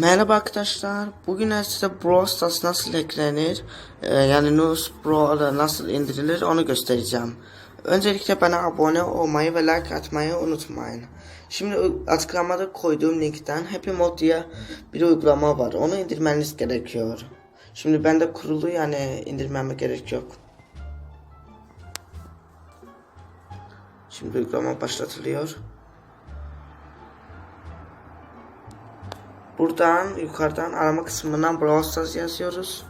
Merhaba arkadaşlar. Bugün size Brawl Stars nasıl eklenir, e, yani News Brawl'a nasıl indirilir onu göstereceğim. Öncelikle bana abone olmayı ve like atmayı unutmayın. Şimdi açıklamada koyduğum linkten Happy Mode diye bir uygulama var. Onu indirmeniz gerekiyor. Şimdi bende kurulu yani indirmeme gerek yok. Şimdi uygulama başlatılıyor. Buradan yukarıdan arama kısmından Brawl Stars yazıyoruz.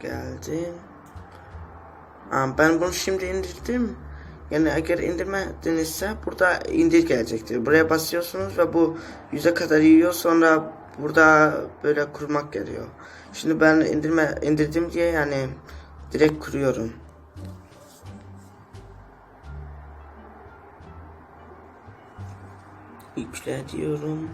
Geldim. Aa, ben bunu şimdi indirdim. Yani eğer indirmedinizse burada indir gelecektir. Buraya basıyorsunuz ve bu yüze kadar yiyor sonra burada böyle kurmak geliyor. Şimdi ben indirme indirdim diye yani direkt kuruyorum. Diyorum.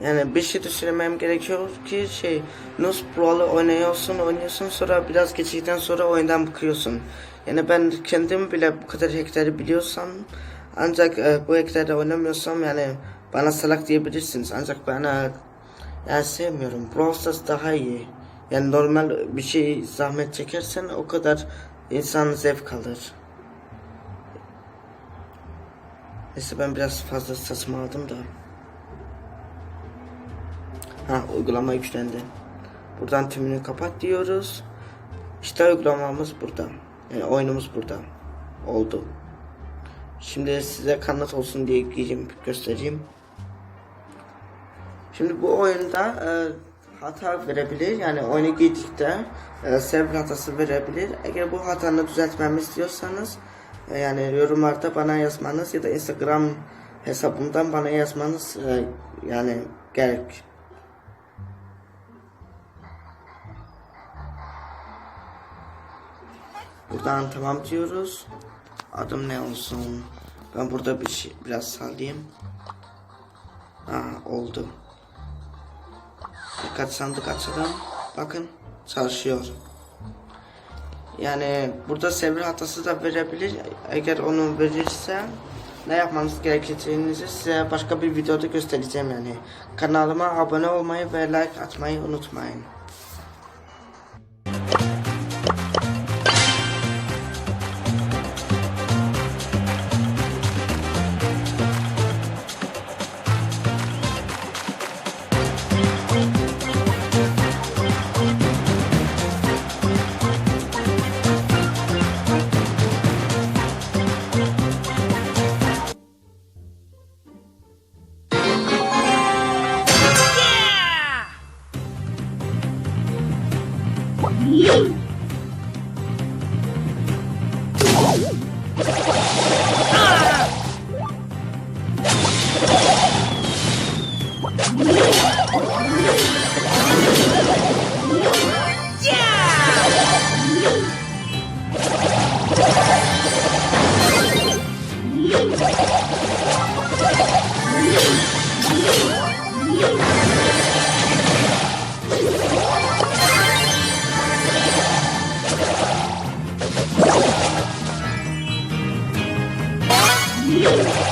Yani bir şey düşünmem gerekiyor ki şey Nus Brawl'ı oynuyorsun oynuyorsun sonra biraz geçtikten sonra oyundan bıkıyorsun. Yani ben kendim bile bu kadar hackleri biliyorsam ancak e, bu hackleri oynamıyorsam yani bana salak diyebilirsiniz ancak ben e, yani sevmiyorum. Brawl Stars daha iyi. Yani normal bir şey zahmet çekersen o kadar insan zevk alır. Neyse ben biraz fazla saçmaladım da. Ha uygulama yüklendi. Buradan tümünü kapat diyoruz. İşte uygulamamız burada. Yani oyunumuz burada. Oldu. Şimdi size kanıt olsun diye gireyim, göstereyim. Şimdi bu oyunda e, hata verebilir. Yani oyuna girdikte e, server hatası verebilir. Eğer bu hatanı düzeltmemi istiyorsanız e, yani yorumlarda bana yazmanız ya da Instagram hesabımdan bana yazmanız e, yani gerek. Buradan tamam diyoruz. Adım ne olsun? Ben burada bir şey biraz sallayayım. Ha oldu. Birkaç sandık açalım. Bakın çalışıyor. Yani burada server hatası da verebilir. Eğer onu verirse ne yapmanız gerektiğini size başka bir videoda göstereceğim yani. Kanalıma abone olmayı ve like atmayı unutmayın. Yeah! you